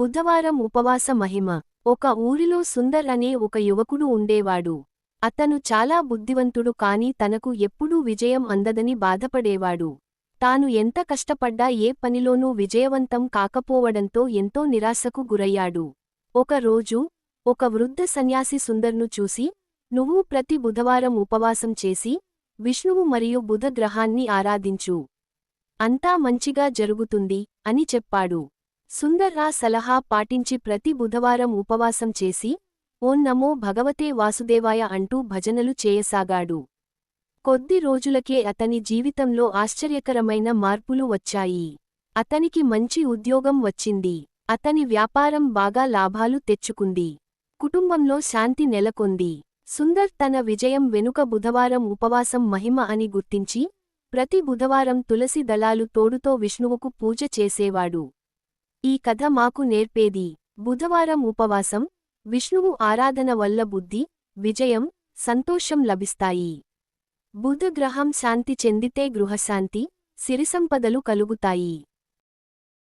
బుధవారం ఉపవాస మహిమ. ఒక ఊరిలో సుందర్ అనే ఒక యువకుడు ఉండేవాడు. అతను చాలా బుద్ధివంతుడు కాని తనకు ఎప్పుడూ విజయం అందదని బాధపడేవాడు. తాను ఎంత కష్టపడ్డా ఏ పనిలోనూ విజయవంతం కాకపోవడంతో ఎంతో నిరాశకు గురయ్యాడు. ఒక రోజు ఒక వృద్ధ సన్యాసి సుందర్ను చూసి నువ్వు ప్రతి బుధవారం ఉపవాసం చేసి విష్ణువు మరియు బుధ గ్రహాన్ని ఆరాధించు. అంతా మంచిగా జరుగుతుంది అని చెప్పాడు. సుందర్ సలహా పాటించి ప్రతి బుధవారం ఉపవాసం చేసి ఓం నమో భగవతే వాసుదేవాయ అంటూ భజనలు చేయసాగాడు. కొద్ది రోజులకే అతని జీవితంలో ఆశ్చర్యకరమైన మార్పులు వచ్చాయి. అతనికి మంచి ఉద్యోగం వచ్చింది. అతని వ్యాపారం బాగా లాభాలు తెచ్చుకుంది. కుటుంబంలో శాంతి నెలకొంది. సుందర్ తన విజయం వెనుక బుధవారం ఉపవాసం మహిమ అని గుర్తించి ప్రతి బుధవారం తులసి దళాలు తోడుతో విష్ణువుకు పూజ చేసేవాడు. ఈ కథ మాకు నేర్పేది. బుధవారం ఉపవాసం విష్ణువు ఆరాధన వల్ల బుద్ధి విజయం సంతోషం లభిస్తాయి. బుధ గ్రహం శాంతి చెందితే గృహశాంతి సిరిసంపదలు కలుగుతాయి.